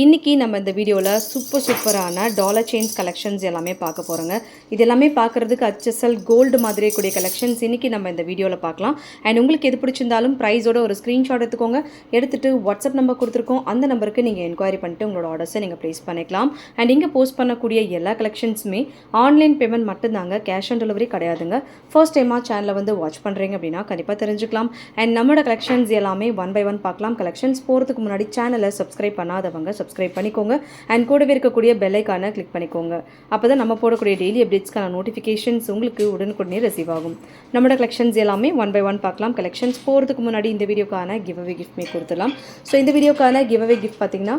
இன்றைக்கி நம்ம இந்த வீடியோவில் சூப்பர் சூப்பரான டாலர் செயின்ஸ் கலெக்ஷன்ஸ் எல்லாமே பார்க்க போகிறோங்க இது எல்லாமே பார்க்குறதுக்கு ஹச்எஸ்எல் கோல்டு மாதிரி கூடிய கலெக்ஷன்ஸ் இன்றைக்கி நம்ம இந்த வீடியோவில் பார்க்கலாம். அண்ட் உங்களுக்கு எது பிடிச்சிருந்தாலும் ப்ரைஸோட ஒரு ஸ்க்ரீன்ஷாட் எடுத்துக்கோங்க. எடுத்துகிட்டு வாட்ஸ்அப் நம்பர் கொடுத்துருக்கோம். அந்த நம்பருக்கு நீங்கள் என்கொயரி பண்ணிட்டு உங்களோட ஆர்டர்ஸை நீங்கள் ப்ளேஸ் பண்ணிக்கலாம். அண்ட் இங்கே போஸ்ட் பண்ணக்கூடிய எல்லா கலெக்ஷன்ஸுமே ஆன்லைன் பேமெண்ட் மட்டும்தாங்க கேஷ் ஆன் டெலிவரி கிடையாதுங்க. ஃபர்ஸ்ட் டைமாக சேனலை வந்து வாட்ச் பண்ணுறீங்க அப்படின்னா கண்டிப்பாக தெரிஞ்சுக்கலாம். அண்ட் நம்மளோட கலெக்ஷன்ஸ் எல்லாமே ஒன் பை ஒன் பார்க்கலாம். கலெக்ஷன்ஸ் போகிறதுக்கு முன்னாடி சேனலை சப்ஸ்கிரைப் பண்ணாதவங்க சப்ஸ்கிரைப் பண்ணிக்கோங்க. அண்ட் கூடவே இருக்கக்கூடிய பெல்லைக்கான கிளிக் பண்ணிக்கோங்க. அப்போ தான் நம்ம போடக்கூடிய டெய்லி அப்டேட்ஸ்க்கான நோட்டிஃபிகேஷன்ஸ் உங்களுக்கு உடனுக்குடனே ரிசீவ் ஆகும். நம்மளோட கலெக்ஷன்ஸ் எல்லாமே ஒன் பை ஒன் பார்க்கலாம். கலெக்ஷன்ஸ் போகிறதுக்கு முன்னாடி இந்த வீடியோக்கான கிவ் அவே கிஃப்ட் மே கொடுத்துடலாம். ஸோ இந்த வீடியோக்கான கிவ் அவே கிஃப்ட் பார்த்தீங்கன்னா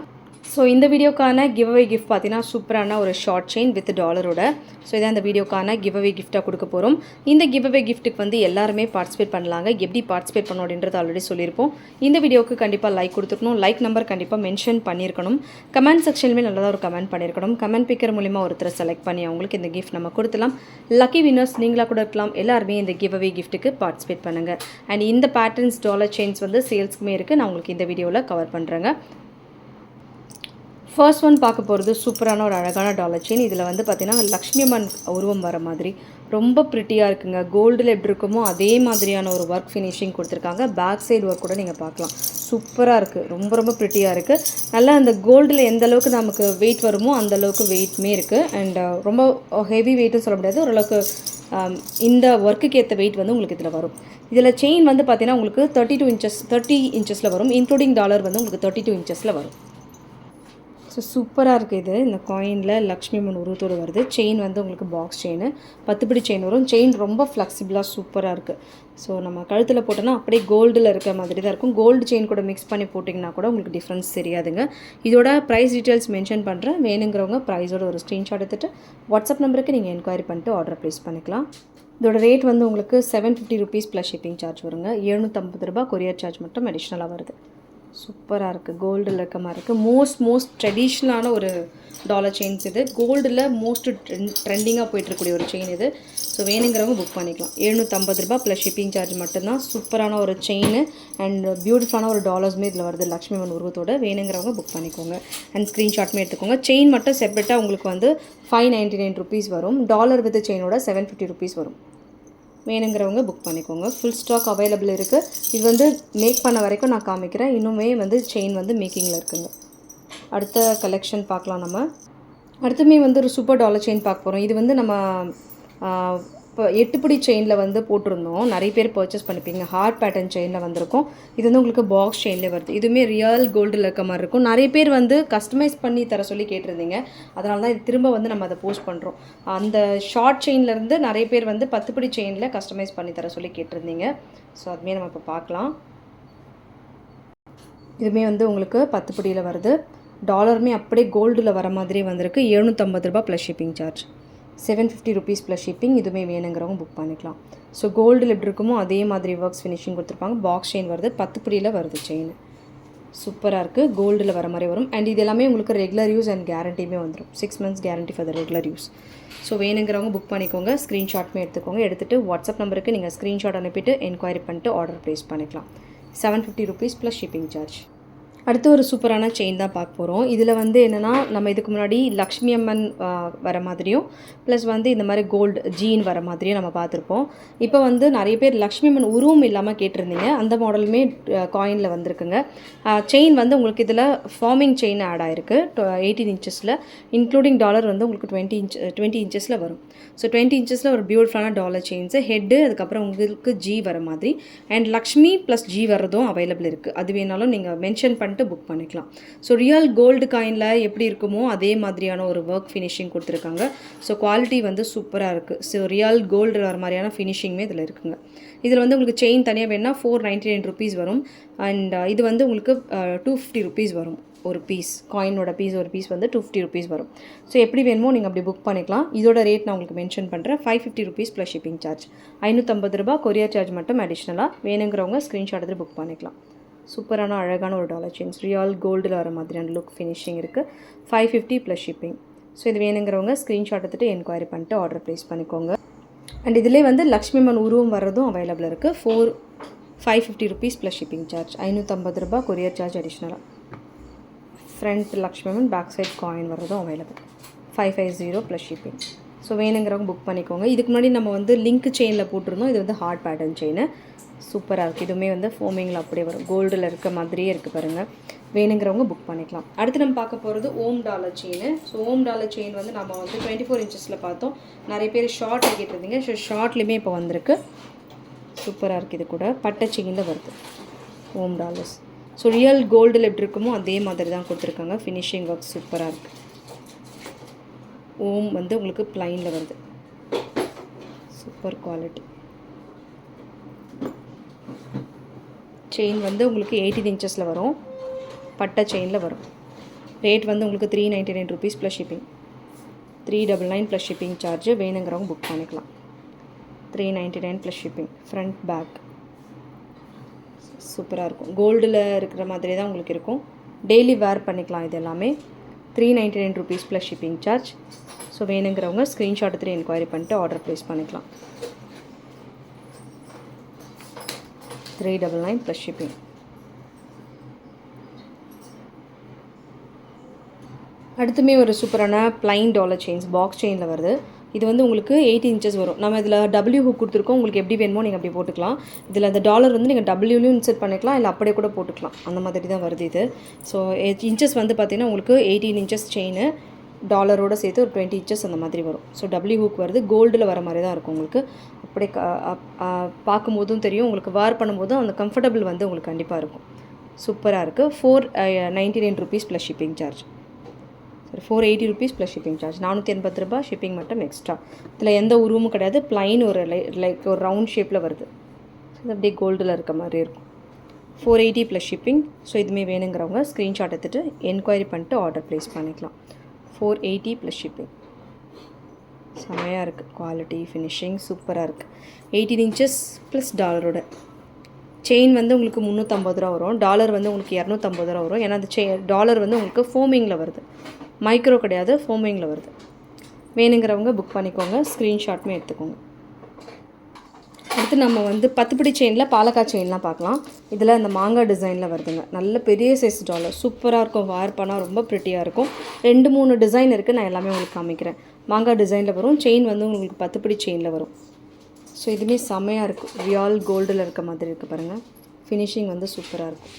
ஸோ இந்த வீடியோக்கான கிவ் அவே கிஃப்ட் பார்த்தீங்கன்னா சூப்பரான ஒரு ஷார்ட் செயின் வித் டாலரோட ஸோ இதான் இந்த வீடியோக்கான கிவ் அவே கிஃப்ட்டாக கொடுக்க போகிறோம் இந்த கிவ் அவே கிஃப்ட்டுக்கு வந்து எல்லாருமே பார்ட்டிசிபேட் பண்ணலாங்க. எப்படி பார்ட்டிசிபேட் பண்ணணும் அப்படின்றது ஆல்ரெடி சொல்லியிருப்போம். இந்த வீடியோக்கு கண்டிப்பாக லைக் கொடுத்துருக்கணும். லைக் நம்பர் கண்டிப்பாக மென்ஷன் பண்ணியிருக்கணும். கமெண்ட் செக்ஷன்லேயுமே நல்லதாக ஒரு கமெண்ட் பண்ணியிருக்கணும். கமெண்ட் பிக்கர் மூலிமா ஒருத்தரை செலக்ட் பண்ணி அவங்களுக்கு இந்த கிஃப்ட் நம்ம கொடுத்துலாம் லக்கி வினர்ஸ் நீங்களாக கூட இருக்கலாம். எல்லாருமே இந்த கிவ் அவே கிஃப்ட்டுக்கு பார்ட்டிசிபேட் பண்ணுங்கள் அண்ட் இந்த பேட்டர்ன்ஸ் டாலர் செயின்ஸ் வந்து சேல்ஸ்க்குமே இருக்குது நான் உங்களுக்கு இந்த வீடியோவில் கவர் பண்ணுறேங்க ஃபர்ஸ்ட் ஒன் பார்க்க போகிறது சூப்பரான ஒரு அழகான டாலர் செயின் இதில் வந்து பார்த்தீங்கன்னா லக்ஷ்மி அம்மன் உருவம் வர மாதிரி. ரொம்ப ப்ரிட்டியாக இருக்குங்க. கோல்டில் எப்படி இருக்குமோ அதே மாதிரியான ஒரு ஒர்க் ஃபினிஷிங் கொடுத்துருக்காங்க. பேக் சைடு ஒர்க் கூட நீங்கள் பார்க்கலாம். சூப்பராக இருக்குது ரொம்ப ரொம்ப ப்ரிட்டியாக இருக்குது நல்லா அந்த கோல்டில் எந்த அளவுக்கு நமக்கு வெயிட் வருமோ அந்த அளவுக்கு வெயிட்மே இருக்குது அண்ட் uh, ரொம்ப ஹெவி வெயிட்டும் சொல்ல முடியாது. ஓரளவுக்கு um, இந்த ஒர்க்குக்கு ஏற்ற வெயிட் வந்து உங்களுக்கு இதில் வரும். இதில் செயின் வந்து பார்த்தீங்கன்னா உங்களுக்கு தேர்ட்டி டூ இன்ச்சஸ் தேர்ட்டி இன்ச்சஸில் வரும். இன்க்ளூடிங் டாலர் வந்து உங்களுக்கு தேர்ட்டி டூ இன்ச்சஸில் வரும். ஸோ சூப்பராக இருக்குது இது. இந்த காயினில் லக்ஷ்மி அம்மன் உருவத்தோடு வருது. செயின் வந்து உங்களுக்கு பாக்ஸ் செயின் பத்துப்படி செயின் வரும். செயின் ரொம்ப ஃப்ளெக்சிபிளாக சூப்பராக இருக்குது ஸோ நம்ம கழுத்தில் போட்டோன்னா அப்படியே கோல்டில் இருக்க மாதிரி தான் இருக்கும். கோல்டு செயின் கூட மிக்ஸ் பண்ணி போட்டிங்கன்னா கூட உங்களுக்கு டிஃப்ரென்ஸ் தெரியாதுங்க. இதோட ப்ரைஸ் டீட்டெயில்ஸ் மென்ஷன் பண்ணுறேன் வேணுங்கிறவங்க ப்ரைஸோட ஒரு ஸ்க்ரீன்ஷாட் எடுத்துகிட்டு வாட்ஸ்அப் நம்பருக்கு நீங்கள் என்கொயரி பண்ணிட்டு ஆர்டர் ப்ளேஸ் பண்ணிக்கலாம். இதோட ரேட் வந்து உங்களுக்கு seven fifty rupees plus shipping charge வருங்க. எழுநூற்றம்பது ரூபா கொரியர் சார்ஜ் மட்டும் அடிஷ்னலாக வருது. சூப்பராக இருக்குது கோல்டில் இருக்க மாதிரி இருக்குது மோஸ்ட் மோஸ்ட் ட்ரெடிஷ்னலான ஒரு டாலர் செயின்ஸ் இது. கோல்டில் மோஸ்ட் ட்ரெண்டிங்காக போயிட்டுருக்கூடிய ஒரு செயின் இது. ஸோ வேணுங்கிறவங்க புக் பண்ணிக்கலாம். எழுநூற்றம்பது ரூபாய் ப்ளஸ் ஷிப்பிங் சார்ஜ் மட்டும்தான். சூப்பரான ஒரு செயின் அண்ட் பியூட்டிஃபுல்லான ஒரு டாலர்ஸுமே இதில் வருது. லக்ஷ்மி மன் உருவத்தோட. வேணுங்கிறவங்க புக் பண்ணிக்கோங்க. அண்ட் ஸ்க்ரீன்ஷாட்மே எடுத்துக்கோங்க. செயின் மட்டும் செப்பரேட்டாக உங்களுக்கு வந்து ஃபைவ் நைன்ட்டி நைன் ருபீஸ் வரும் டாலர் வித் செயினோட செவன் ஃபிஃப்டி ருபீஸ் வரும். வேணுங்கிறவங்க புக் பண்ணிக்கோங்க. ஃபுல் ஸ்டாக் அவைலபிள் இருக்குது இது வந்து மேக் பண்ண வரைக்கும் நான் காமிக்கிறேன். இன்னுமே வந்து செயின் வந்து மேக்கிங்கில் இருக்குங்க. அடுத்த கலெக்ஷன் பார்க்கலாம் நம்ம. அடுத்துமே வந்து ஒரு சூப்பர் டாலர் செயின் பார்க்க போகிறோம் இது வந்து நம்ம இப்போ எட்டுப்படி செயினில் வந்து போட்டிருந்தோம். நிறைய பேர் பர்ச்சேஸ் பண்ணிப்பீங்க. ஹார்ட் பேட்டர்ன் செயினில் வந்திருக்கும். இது வந்து உங்களுக்கு பாக்ஸ் செயினில் வருது. இதுவுமே ரியல் கோல்டில் இருக்க மாதிரி இருக்கும். நிறைய பேர் வந்து கஸ்டமைஸ் பண்ணி தர சொல்லி கேட்டிருந்தீங்க. அதனால தான் இது திரும்ப வந்து நம்ம அதை போஸ்ட் பண்ணுறோம் அந்த ஷார்ட் செயின்லேருந்து நிறைய பேர் வந்து பத்துப்படி செயினில் கஸ்டமைஸ் பண்ணி தர சொல்லி கேட்டிருந்தீங்க. ஸோ அதுமே நம்ம இப்போ பார்க்கலாம். இதுவுமே வந்து உங்களுக்கு பத்துப்படியில் வருது. டாலருமே அப்படியே கோல்டில் வர மாதிரி வந்திருக்கு. எழுநூற்றம்பது ரூபாய் plus shipping charge seven fifty rupees plus shipping இதுவுமே வேணுங்கிறவங்க புக் பண்ணிக்கலாம். ஸோ கோல்டில் எப்படி இருக்குமோ அதே மாதிரி ஒர்க்ஸ் ஃபினிஷிங் கொடுத்துருப்பாங்க. பாக்ஸ் செயின் வருது பத்துப்படியில் வருது செயின் சூப்பராக இருக்குது கோல்டில் வர மாதிரி வரும். அண்ட் இது எல்லாமே உங்களுக்கு ரெகுலர் யூஸ் அண்ட் கேரண்டியுமே வந்துடும் six months guarantee for the regular use so வேணுங்கிறவங்க புக் பண்ணிக்கோங்க. ஸ்க்ரீன்ஷாட்மே எடுத்துக்கோங்க. எடுத்துகிட்டு வாட்ஸ்அப் நம்பருக்கு நீங்கள் ஸ்க்ரீன்ஷாட் அனுப்பிட்டு என்கொயரி பண்ணிட்டு ஆர்டர் ப்ளேஸ் பண்ணிக்கலாம். Seven fifty rupees plus shipping charge அடுத்து ஒரு சூப்பரான செயின் தான் பார்க்க போகிறோம் இதில் வந்து என்னென்னா நம்ம இதுக்கு முன்னாடி லக்ஷ்மி அம்மன் வர மாதிரியும் ப்ளஸ் வந்து இந்த மாதிரி கோல்டு ஜீன் வர மாதிரியும் நம்ம பார்த்துருப்போம். இப்போ வந்து நிறைய பேர் லக்ஷ்மி அம்மன் உருவம் இல்லாமல் கேட்டிருந்தீங்க. அந்த மாடலுமே காயினில் வந்திருக்குங்க. செயின் வந்து உங்களுக்கு இதில் ஃபார்மிங் செயின் ஆட் ஆயிருக்கு. எயிட்டீன் இன்ச்சஸில் இன்க்ளூடிங் டாலர் வந்து உங்களுக்கு டுவெண்ட்டி இன்ச் டுவெண்ட்டி இன்ச்சஸில் வரும். ஸோ டுவெண்ட்டி இன்ச்சஸில் ஒரு பியூட்டிஃபுல்லான டாலர் செயின்ஸு ஹெட்டு அதுக்கப்புறம் உங்களுக்கு ஜி வர மாதிரி அண்ட் லக்ஷ்மி ப்ளஸ் ஜி வர்றதும் அவைலபிள் இருக்குது அது வேணாலும் நீங்கள் மென்ஷன் பண்ணிட்டு புக் பண்ணிக்கலாம். ஸோ ரியல் கோல்டு காயினில் எப்படி இருக்குமோ அதே மாதிரியான ஒரு ஒர்க் ஃபினிஷிங் கொடுத்துருக்காங்க. ஸோ குவாலிட்டி வந்து சூப்பராக இருக்குது ஸோ ரியல் கோல்டு வர மாதிரியான ஃபினிஷிங்குமே இதில் இருக்குங்க. இதில் வந்து உங்களுக்கு செயின் தனியாக வேணால் ஃபோர் நைன்ட்டி நைன் ருபீஸ் வரும் அண்ட் இது வந்து உங்களுக்கு டூ ஃபிஃப்டி ருபீஸ் வரும். ஒரு பீஸ் காயினோட பீஸ் ஒரு பீஸ் வந்து டூ ஃபிஃப்டி ருபீஸ் வரும். ஸோ எப்படி வேணுமோ நீங்கள் அப்படி புக் பண்ணிக்கலாம். இதோட ரேட் நான் உங்களுக்கு மென்ஷன் பண்ணுறேன் five fifty rupees plus shipping charge ஐநூற்றம்பது ரூபா கொரியர் சார்ஜ் மட்டும் அடிஷ்னலாக வேணுங்கிறவங்க ஸ்க்ரீன்ஷாட் எடுத்து புக் பண்ணிக்கலாம். சூப்பரான அழகான ஒரு டாலர் செயின்ஸ் ரியல் கோல்டில் வர மாதிரியான லுக் ஃபினிஷிங் இருக்குது five fifty plus shipping so இது வேணுங்கிறவங்க ஸ்க்ரீன்ஷாட் எடுத்துகிட்டு என்கொயரி பண்ணிட்டு ஆர்டர் ப்ளேஸ் பண்ணிக்கோங்க. அண்ட் இதிலே வந்து லக்ஷ்மி அம்மன் உருவம் வர்றதும் அவைலபிள் இருக்குது four five fifty rupees plus shipping charge ஐநூற்றம்பது ரூபா கொரியர் சார்ஜ் அடிஷ்னலாக front Lakshmi back side coin வர்றதும் available five five zero plus shipping so வேணுங்கிறவங்க புக் பண்ணிக்கோங்க. இதுக்கு முன்னாடி நம்ம வந்து லிங்க் செயினில் போட்டிருந்தோம். இது வந்து ஹார்ட் பேட்டர்ன் செயின் சூப்பராக இருக்குது இதுவுமே வந்து ஃபோமிங்கில் அப்படியே வரும். கோல்டில் இருக்க மாதிரியே இருக்குது பாருங்கள் வேணுங்கிறவங்க புக் பண்ணிக்கலாம். அடுத்து நம்ம பார்க்க போகிறது Om dollar chain so Om dollar chain வந்து நம்ம வந்து டுவெண்ட்டி ஃபோர் இன்ச்சஸில் பார்த்தோம். நிறைய பேர் ஷார்ட் கேட்டிருந்தீங்க. ஸோ ஷார்ட்லேயுமே இப்போ வந்திருக்கு. சூப்பராக இருக்குது இது கூட. பட்டை செயினில் வருது. ஓம் டாலர்ஸ். ஸோ ரியல் கோல்டில் எப்படி இருக்குமோ அதே மாதிரி தான் கொடுத்துருக்காங்க. ஃபினிஷிங் ஒர்க் சூப்பராக இருக்குது ஓம் வந்து உங்களுக்கு ப்ளைனில் வருது. சூப்பர் குவாலிட்டி செயின் வந்து உங்களுக்கு எயிட்டீன் இன்ச்சஸில் வரும். பட்டை செயினில் வரும். ரேட் வந்து உங்களுக்கு three ninety nine rupees plus shipping three double nine plus shipping charge வேணுங்கிறவங்க புக் பண்ணிக்கலாம். Three ninety nine plus shipping front back சூப்பராக இருக்கும் கோல்டில் இருக்கிற மாதிரி தான் உங்களுக்கு இருக்கும். டெய்லி வேர் பண்ணிக்கலாம் இது எல்லாமே. Three ninety nine rupees plus shipping charge so வேணுங்கிறவங்க ஸ்க்ரீன்ஷாட் எடுத்துகிட்டு என்கொயரி பண்ணிட்டு ஆர்டர் ப்ளேஸ் பண்ணிக்கலாம். Three double nine plus shipping அடுத்துமே ஒரு சூப்பரான ப்ளைன் டாலர் செயின்ஸ் பாக்ஸ் செயினில் வருது. இது வந்து உங்களுக்கு எயிட் இன்ச்சஸ் வரும். நம்ம இதில் டபிள்யூ ஹுக் கொடுத்துருக்கோம். உங்களுக்கு எப்படி வேணுமோ நீங்கள் அப்படி போட்டுக்கலாம். இதில் அந்த டாலர் வந்து நீங்கள் டபிள்யூலையும் இன்செர்ட் பண்ணிக்கலாம். இல்லை அப்படியே கூட போட்டுக்கலாம். அந்த மாதிரி தான் வருது இது. ஸோ இன்ச்சஸ் வந்து பார்த்திங்கன்னா உங்களுக்கு எயிட்டீன் இன்ச்சஸ் செயின் டாலரோட சேர்த்து ஒரு டுவெண்ட்டி இன்ச்சஸ் அந்த மாதிரி வரும். ஸோ டபிள்யூ ஹூக் வருது. கோல்டில் வர மாதிரி தான் இருக்கும் உங்களுக்கு. அப்படியே பார்க்கும்போதும் தெரியும். உங்களுக்கு வேர் பண்ணும்போதும் அந்த கம்ஃபர்டபுள் வந்து உங்களுக்கு கண்டிப்பாக இருக்கும். சூப்பராக இருக்குது four ninety nine rupees plus shipping charge சரி four eighty rupees plus shipping charge நானூற்றி எண்பது ரூபாய் ஷிப்பிங் மட்டும் எக்ஸ்ட்ரா இதில் எந்த உருவமும் கிடையாது. ப்ளைன் ஒரு லைக் ஒரு ரவுண்ட் ஷேப்பில் வருது. இது அப்படியே கோல்டில் இருக்க மாதிரி இருக்கும். Four eighty plus shipping so இதுமே வேணுங்கிறவங்க ஸ்க்ரீன்ஷாட் எடுத்துகிட்டு என்கொயரி பண்ணிட்டு ஆர்டர் ப்ளேஸ் பண்ணிக்கலாம். ஃபோர் எயிட்டி ப்ளஸ் ஷிப்பிங் செமையாக இருக்குது குவாலிட்டி ஃபினிஷிங் சூப்பராக இருக்குது எயிட்டீன் இன்ச்சஸ் ப்ளஸ் டாலரோட செயின் வந்து உங்களுக்கு முந்நூற்றம்பது ரூபா வரும். டாலர் வந்து உங்களுக்கு இரநூத்தம்பது ரூபா வரும். ஏன்னா அந்த செ டாலர் வந்து உங்களுக்கு ஃபோமிங்கில் வருது. மைக்ரோ கிடையாது ஃபோமிங்கில் வருது. வேணுங்கிறவங்க புக் பண்ணிக்கோங்க. ஸ்க்ரீன்ஷாட்மே எடுத்துக்கோங்க. அடுத்து நம்ம வந்து பத்துப்படி செயினில் பாலக்காய் செயின்லாம் பார்க்கலாம். இதில் அந்த மாங்காய் டிசைனில் வருதுங்க. நல்ல பெரிய சைஸ் டாலர் சூப்பராக இருக்கும். வார் பண்ணால் ரொம்ப ப்ரிட்டியாக இருக்கும். ரெண்டு மூணு டிசைன் இருக்குது நான் எல்லாமே உங்களுக்கு காமிக்கிறேன். மாங்காய் டிசைனில் வரும். செயின் வந்து உங்களுக்கு பத்துப்படி செயினில் வரும். ஸோ இதுவுமே செமையாக இருக்கும் ரியால் கோல்டில் இருக்க மாதிரி இருக்குது பாருங்கள் ஃபினிஷிங் வந்து சூப்பராக இருக்கும்.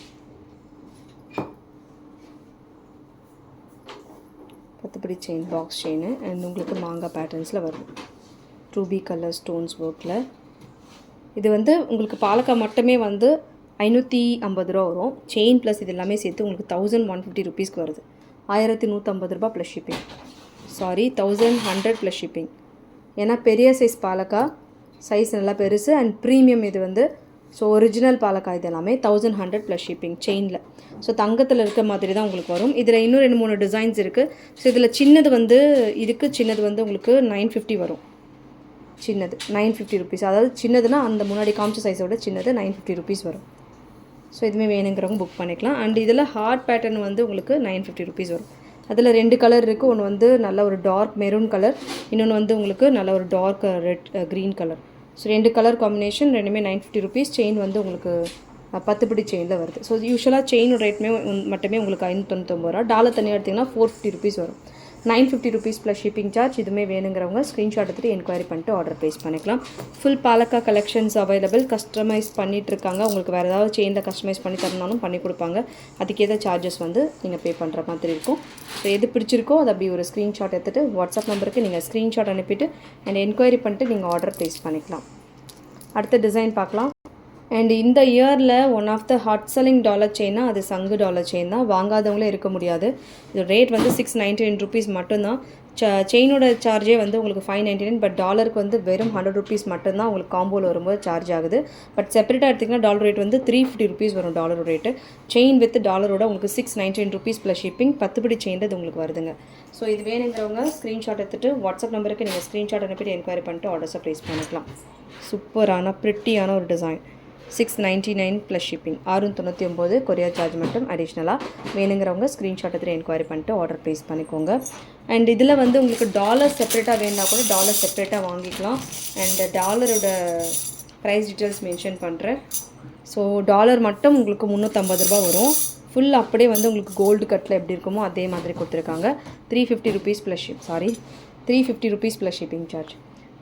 பத்துப்படி செயின் பாக்ஸ் செயின் அண்ட் உங்களுக்கு மாங்காய் பேட்டர்ன்ஸில் வரும் ரூபி கலர் ஸ்டோன்ஸ் ஒர்க்கில் இது வந்து உங்களுக்கு பாலக்காய் மட்டுமே வந்து ஐநூற்றி ஐம்பது ரூபா வரும். செயின் ப்ளஸ் இது எல்லாமே சேர்த்து உங்களுக்கு தௌசண்ட் ஒன் ஃபிஃப்டி ருபீஸ்க்கு வருது. ஆயிரத்தி நூற்றம்பது ரூபா plus shipping sorry thousand hundred plus shipping ஏன்னா பெரிய சைஸ் பாலக்காய் சைஸ் நல்லா பெருசு அண்ட் ப்ரீமியம் இது வந்து ஸோ ஒரிஜினல் பாலக்காய் இது எல்லாமே தௌசண்ட் ஹண்ட்ரட் ப்ளஸ் ஷிப்பிங் செயினில் ஸோ தங்கத்தில் இருக்க மாதிரி தான் உங்களுக்கு வரும். இதில் இன்னும் ரெண்டு மூணு டிசைன்ஸ் இருக்குது ஸோ இதில் சின்னது வந்து இதுக்கு சின்னது வந்து உங்களுக்கு நைன் ஃபிஃப்டி வரும். சின்னது நைன் ஃபிஃப்டி ருபீஸ் அதாவது சின்னதுன்னா அந்த முன்னாடி காமிச்ச சைஸோட சின்னது நைன் ஃபிஃப்டி ருபீஸ் வரும். ஸோ இதுவுமே வேணுங்கிறவங்க புக் பண்ணிக்கலாம். அண்ட் இதில் ஹார்ட் பேட்டர்ன் வந்து உங்களுக்கு நைன் ஃபிஃப்டி ருபீஸ் வரும். அதில் ரெண்டு கலர் இருக்குது ஒன்று வந்து நல்ல ஒரு டார்க் மெரூன் கலர் இன்னொன்று வந்து உங்களுக்கு நல்ல ஒரு dark red green colour so ரெண்டு கலர் காம்பினேஷன் ரெண்டுமே நைன் ஃபிஃப்டி ருபீஸ் செயின் வந்து உங்களுக்கு uh, பத்து பத்துப்படி செயினில் வருது. ஸோ யூஸ்வலாக செயின் ரேட்மே மட்டுமே உங்களுக்கு ஐநூற்றி தொண்ணூத்தொம்பது ரூபா. டாலர் தனியாக எடுத்திங்கன்னா ஃபோர் ஃபிஃப்டி ருபீஸ் வரும். Nine fifty rupees plus shipping charge இதுவுமே வேணுங்கிறவங்க ஸ்க்ரீன்ஷாட் எடுத்துகிட்டு என்கொயரி பண்ணிட்டு ஆர்டர் ப்ளேஸ் பண்ணிக்கலாம். ஃபுல் பாலக்கா கலெக்ஷன்ஸ் அவைலபிள் கஸ்டமைஸ் பண்ணிட்டு இருக்காங்க. உங்களுக்கு வேறு ஏதாவது செயினில் கஸ்டமைஸ் பண்ணி தரனாலும் பண்ணி கொடுப்பாங்க. அதுக்கேற்ற சார்ஜஸ் வந்து நீங்கள் பே பண்ணுற மாதிரி இருக்கும். ஸோ எது பிடிச்சிருக்கோ அது அப்படி ஒரு ஸ்க்ரீன்ஷாட் எடுத்துகிட்டு வாட்ஸ்அப் நம்பருக்கு நீங்கள் ஸ்க்ரீன்ஷாட் அனுப்பிட்டு அண்ட் என்கொயரி பண்ணிட்டு நீங்கள் ஆர்டர் ப்ளேஸ் பண்ணிக்கலாம். அடுத்த டிசைன் பார்க்கலாம். அண்ட் இந்த இயரில் one of the hot selling dollar செயின்னா அது சங்கு டாலர் செயின் தான். வாங்காதவங்களே இருக்க முடியாது. இது ரேட் வந்து சிக்ஸ் நைன்டி நைன் ருபீஸ் மட்டும்தான் செயினோட சார்ஜே வந்து உங்களுக்கு ஃபைவ் நைன்டி நைன் பட் டாலருக்கு வந்து வெறும் ஹண்ட்ரட் ருபீஸ் மட்டும்தான் உங்களுக்கு காம்போவில் வரும்போது சார்ஜ் ஆகுது. பட் செப்பரேட்டாக எடுத்திங்கன்னா டாலர் ரேட் வந்து த்ரீ ஃபிஃப்டி ருபீஸ் வரும் டாலர் ரேட்டு செயின் வித் டாலரோட உங்களுக்கு six ninety nine rupees plus shipping பத்துப்படி படி இது உங்களுக்கு வருதுங்க. ஸோ இது வேணுங்கிறவங்க ஸ்க்ரீன்ஷாட் எடுத்துகிட்டு வாட்ஸ்அப் நம்பருக்கு நீங்கள் ஸ்க்ரீன்ஷாட் அனுப்பிட்டு என்கொயரி பண்ணிட்டு ஆர்டர்ஸை ப்ளேஸ் பண்ணிக்கலாம். சூப்பரான ப்ரிட்டியான ஒரு design six ninety nine plus shipping ஆறு தொண்ணூற்றி ஒம்பது கொரியர் சார்ஜ் மட்டும் அடிஷ்னலாக வேணுங்கிறவங்க ஸ்க்ரீன்ஷாட் எடுத்து என்கொயரி பண்ணிட்டு ஆர்டர் ப்ளேஸ் பண்ணிக்கோங்க. அண்ட் இதில் வந்து உங்களுக்கு டாலர் செப்பரேட்டாக வேணுன்னா கூட டாலர் செப்பரேட்டாக வாங்கிக்கலாம். அண்ட் டாலரோட ப்ரைஸ் டீட்டெயில்ஸ் மென்ஷன் பண்ணுறேன் ஸோ டாலர் மட்டும் உங்களுக்கு முந்நூற்றம்பது ரூபா வரும். ஃபுல் அப்படியே வந்து உங்களுக்கு கோல்டு கட்டில் எப்படி இருக்குமோ அதே மாதிரி கொடுத்துருக்காங்க. Three fifty rupees plus ship sorry three fifty rupees plus shipping charge